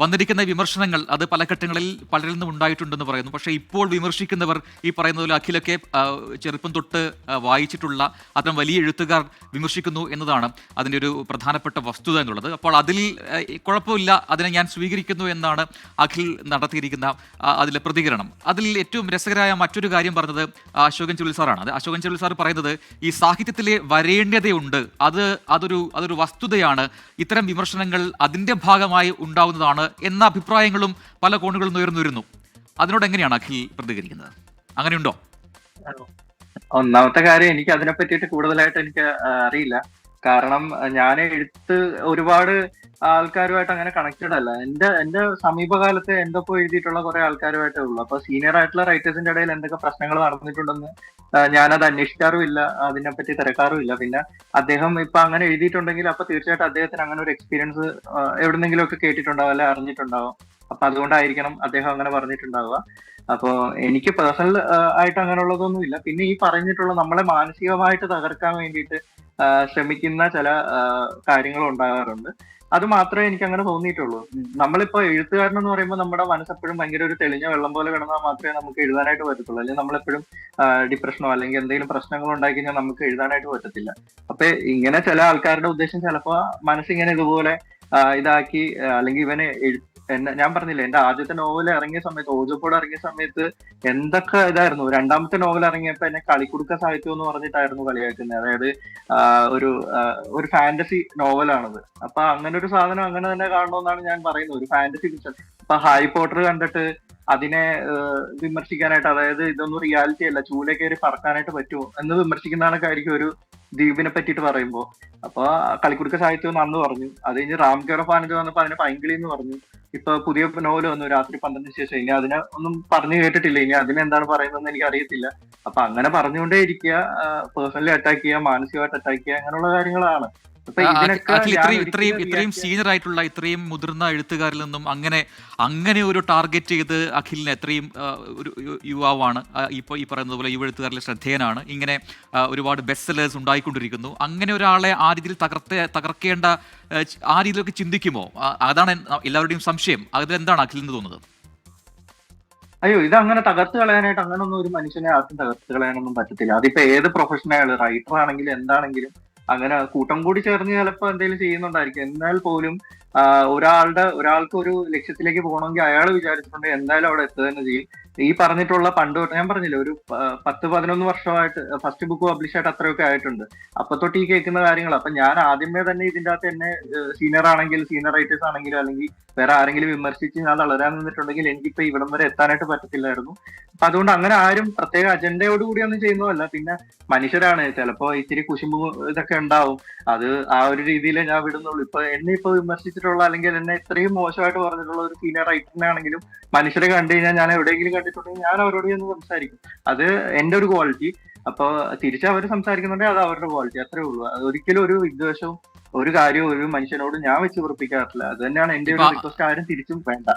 വന്നിരിക്കുന്ന വിമർശനങ്ങൾ അത് പല ഘട്ടങ്ങളിൽ പലരിൽ നിന്നും ഉണ്ടായിട്ടുണ്ടെന്ന് പറയുന്നു. പക്ഷേ ഇപ്പോൾ വിമർശിക്കുന്നവർ ഈ പറയുന്ന പോലെ അഖിലൊക്കെ ചെറുപ്പം തൊട്ട് വായിച്ചിട്ടുള്ള അത്തരം വലിയ എഴുത്തുകാർ വിമർശിക്കുന്നു എന്നതാണ് അതിന്റെ ഒരു പ്രധാനപ്പെട്ട വസ്തുത എന്നുള്ളത്. അപ്പോൾ അതിൽ കുഴപ്പമില്ല അതിനെ ഞാൻ സ്വീകരിക്കുന്നു എന്നാണ് അഖിൽ നടത്തിയിരിക്കുന്ന അതിലെ പ്രതികരണം. അതിൽ ഏറ്റവും രസകരമായ മറ്റൊരു കാര്യം പറഞ്ഞത് അശോകൻ ചുരുൾ സാറാണ്. അത് അശോകൻ ചുരുൾ സാർ പറയുന്നത് ഈ സാഹിത്യത്തിലെ വരേണ്യതയുണ്ട്. അത് അതൊരു അതൊരു വസ്തുതയാണ്. ഇത്തരം വിമർശനങ്ങൾ അതിന്റെ ഭാഗമായി ഉണ്ടാവുന്നതാണ് എന്ന അഭിപ്രായങ്ങളും പല കോണുകളിൽ ഉയർന്നു വരുന്നു അതിനോട് എങ്ങനെയാണ് അഖിൽ പ്രതികരിക്കുന്നത്? അങ്ങനെയുണ്ടോ? ഒന്നാമത്തെ കാര്യം എനിക്ക് അതിനെ പറ്റിയിട്ട് കൂടുതലായിട്ട് എനിക്ക് അറിയില്ല. കാരണം ഞാൻ എഴുത്ത് ഒരുപാട് ആൾക്കാരുമായിട്ട് അങ്ങനെ കണക്റ്റഡ് അല്ല. എന്റെ എന്റെ സമീപകാലത്ത് എന്തൊക്കെ എഴുതിയിട്ടുള്ള കുറെ ആൾക്കാരുമായിട്ടേ ഉള്ളൂ. അപ്പൊ സീനിയർ ആയിട്ടുള്ള റൈറ്റേഴ്സിന്റെ ഇടയിൽ എന്തൊക്കെ പ്രശ്നങ്ങൾ നടന്നിട്ടുണ്ടെന്ന് ഞാനത് അന്വേഷിക്കാറുമില്ല. അതിനെപ്പറ്റി തിരക്കാറുമില്ല. പിന്നെ അദ്ദേഹം ഇപ്പൊ അങ്ങനെ എഴുതിയിട്ടുണ്ടെങ്കിൽ അപ്പൊ തീർച്ചയായിട്ടും അദ്ദേഹത്തിന് അങ്ങനെ ഒരു എക്സ്പീരിയൻസ് എവിടെന്നെങ്കിലും ഒക്കെ കേട്ടിട്ടുണ്ടാവും അല്ലെ അറിഞ്ഞിട്ടുണ്ടാവും. അപ്പൊ അതുകൊണ്ടായിരിക്കണം അദ്ദേഹം അങ്ങനെ പറഞ്ഞിട്ടുണ്ടാവുക. അപ്പോ എനിക്ക് പേഴ്സണൽ ആയിട്ട് അങ്ങനെയുള്ളതൊന്നും ഇല്ല പിന്നെ ഈ പറഞ്ഞിട്ടുള്ള നമ്മളെ മാനസികമായിട്ട് തകർക്കാൻ വേണ്ടിയിട്ട് ശ്രമിക്കുന്ന ചില കാര്യങ്ങൾ ഉണ്ടാകാറുണ്ട്. അത് മാത്രമേ എനിക്ക് അങ്ങനെ തോന്നിയിട്ടുള്ളൂ. നമ്മളിപ്പോ എഴുത്തുകാരൻ എന്ന് പറയുമ്പോൾ നമ്മുടെ മനസ്സെപ്പോഴും ഭയങ്കര ഒരു തെളിഞ്ഞ വെള്ളം പോലെ കിടന്നാൽ മാത്രമേ നമുക്ക് എഴുതാനായിട്ട് പറ്റത്തുള്ളൂ. അല്ലെങ്കിൽ നമ്മളെപ്പോഴും ഡിപ്രഷനോ അല്ലെങ്കിൽ എന്തെങ്കിലും പ്രശ്നങ്ങൾ ഉണ്ടായി കഴിഞ്ഞാൽ നമുക്ക് എഴുതാനായിട്ട് പറ്റത്തില്ല. അപ്പൊ ഇങ്ങനെ ചില ആൾക്കാരുടെ ഉദ്ദേശം ചിലപ്പോ മനസ്സിങ്ങനെ ഇതുപോലെ ഇതാക്കി. അല്ലെങ്കിൽ ഇവനെ ഞാൻ പറഞ്ഞില്ല എന്റെ ആദ്യത്തെ നോവൽ ഇറങ്ങിയ സമയത്ത് ഓജപ്പോട് ഇറങ്ങിയ സമയത്ത് എന്തൊക്കെ ഇതായിരുന്നു. രണ്ടാമത്തെ നോവൽ ഇറങ്ങിയപ്പോ എന്നെ കളിക്കുടുക്ക സാഹിത്യം എന്ന് പറഞ്ഞിട്ടായിരുന്നു കളിയാക്കുന്നത്. അതായത് ഒരു ഒരു ഫാന്റസി നോവലാണത് അപ്പൊ അങ്ങനെ ഒരു സാധനം അങ്ങനെ തന്നെ കാണണമെന്നാണ് ഞാൻ പറയുന്നത്. ഒരു ഫാന്റസി പിക്ചർ ഇപ്പൊ ഹാരി പോട്ടർ കണ്ടിട്ട് അതിനെ വിമർശിക്കാനായിട്ട് അതായത് ഇതൊന്നും റിയാലിറ്റി അല്ല ചൂല കയറി പറക്കാനായിട്ട് പറ്റുമോ എന്ന് വിമർശിക്കുന്നതാണ് ആയിരിക്കും ഒരു ദ്വീപിനെ പറ്റിയിട്ട് പറയുമ്പോ. അപ്പൊ കളിക്കുടുക്ക സാഹിത്യം നന്ന് പറഞ്ഞു. അത് കഴിഞ്ഞ് റാം കെയർ ഓഫ് ആനന്ദ് വന്നപ്പോ അതിനെ പൈങ്കിളി എന്ന് പറഞ്ഞു. ഇപ്പൊ പുതിയ നോവൽ വന്നു രാത്രി പന്ത്രണ്ടിന് ശേഷം. ഇനി അതിനെ ഒന്നും പറഞ്ഞു കേട്ടിട്ടില്ല. ഇനി അതിനെന്താണ് പറയുന്നതെന്ന് എനിക്ക് അറിയത്തില്ല അപ്പൊ അങ്ങനെ പറഞ്ഞുകൊണ്ടേ ഇരിക്കുക പേഴ്സണലി അറ്റാക്ക് ചെയ്യുക മാനസികമായിട്ട് അറ്റാക്ക് ചെയ്യുക അങ്ങനെയുള്ള കാര്യങ്ങളാണ്. ഇത്രയും ഇത്രയും ഇത്രയും സീനിയർ ആയിട്ടുള്ള ഇത്രയും മുതിർന്ന എഴുത്തുകാരിൽ നിന്നും അങ്ങനെ അങ്ങനെ ഒരു ടാർഗറ്റ് ചെയ്ത് അഖിലിന് എത്രയും ഒരു യുവാവാണ്. ഇപ്പൊ ഇപ്പോൾ ഈ പറയുന്നത് പോലെ യുവ എഴുത്തുകാരിലെ ശ്രദ്ധേയനാണ്. ഇങ്ങനെ ഒരുപാട് ബെസ്റ്റ് സെല്ലേഴ്സ് ഉണ്ടായിക്കൊണ്ടിരിക്കുന്നു. അങ്ങനെ ഒരാളെ ആ രീതിയിൽ തകർത്ത തകർക്കേണ്ട ആ, രീതിയിലൊക്കെ ചിന്തിക്കുമോ? അതാണ് എല്ലാവരുടെയും സംശയം. അതിലെന്താണ് അഖിലിന് തോന്നുന്നത്? അയ്യോ ഇത് അങ്ങനെ തകർത്ത് കളയാനായിട്ട് അങ്ങനൊന്നും ഒരു മനുഷ്യനെ ആർക്കും തകർത്ത് കളയാനൊന്നും പറ്റത്തില്ല. അതിപ്പോ ഏത് പ്രൊഫഷണൽ റൈറ്റർ ആണെങ്കിലും എന്താണെങ്കിലും അങ്ങനെ കൂട്ടം കൂടി ചേർന്ന് ചിലപ്പോൾ എന്തെങ്കിലും ചെയ്യുന്നുണ്ടായിരിക്കും. എന്നാൽ പോലും ഒരാളുടെ ഒരാൾക്ക് ഒരു ലക്ഷ്യത്തിലേക്ക് പോകണമെങ്കിൽ അയാൾ വിചാരിച്ചിട്ടുണ്ട് എന്തായാലും അവിടെ എത്തുക തന്നെ ചെയ്യും. ഈ പറഞ്ഞിട്ടുള്ള പണ്ട് ഞാൻ പറഞ്ഞില്ല ഒരു പത്ത് പതിനൊന്ന് വർഷമായിട്ട് ഫസ്റ്റ് ബുക്ക് പബ്ലിഷ് ആയിട്ട് അത്രയൊക്കെ ആയിട്ടുണ്ട്. അപ്പൊ തൊട്ട് ഈ കേൾക്കുന്ന കാര്യങ്ങൾ അപ്പൊ ഞാൻ ആദ്യമേ തന്നെ ഇതിന്റെ അകത്ത് എന്നെ സീനിയർ ആണെങ്കിൽ സീനിയർ റൈറ്റേഴ്സ് ആണെങ്കിലും അല്ലെങ്കിൽ വേറെ ആരെങ്കിലും വിമർശിച്ച് ഞാൻ തളരാൻ നിന്നിട്ടുണ്ടെങ്കിൽ എനിക്കിപ്പോ ഇവിടം വരെ എത്താനായിട്ട് പറ്റത്തില്ലായിരുന്നു. അപ്പൊ അതുകൊണ്ട് അങ്ങനെ ആരും പ്രത്യേക അജണ്ടയോട് കൂടി ഒന്നും ചെയ്യുന്നതല്ല. പിന്നെ മനുഷ്യരാണ് ചിലപ്പോ ഇത്തിരി കുശുമ്പ് ഇതൊക്കെ ഉണ്ടാവും. അത് ആ ഒരു രീതിയിലേ ഞാൻ വിടുന്നുള്ളൂ. ഇപ്പൊ എന്നെ ഇപ്പൊ വിമർശിച്ചിട്ടുള്ള അല്ലെങ്കിൽ എന്നെ ഇത്രയും മോശമായിട്ട് പറഞ്ഞിട്ടുള്ള ഒരു സീനിയർ റൈറ്ററിനെ ആണെങ്കിലും മനുഷ്യരെ കണ്ടു കഴിഞ്ഞാൽ ഞാൻ എവിടെയെങ്കിലും കണ്ടിട്ടുണ്ടെങ്കിൽ ഞാൻ അവരോട് ചെന്ന് സംസാരിക്കും. അത് എന്റെ ഒരു ക്വാളിറ്റി അപ്പൊ തിരിച്ച് അവർ സംസാരിക്കുന്നുണ്ടെങ്കിൽ അത് അവരുടെ ക്വാളിറ്റി അത്രേ ഉള്ളൂ. അത് ഒരിക്കലും ഒരു വിദ്വേഷവും ഒരു കാര്യവും ഒരു മനുഷ്യനോട് ഞാൻ വെച്ച് ഉറപ്പിക്കാറില്ല. അത് തന്നെയാണ് എന്റെ ഒരു റിക്വസ്റ്റ് ആരും തിരിച്ചും വേണ്ട.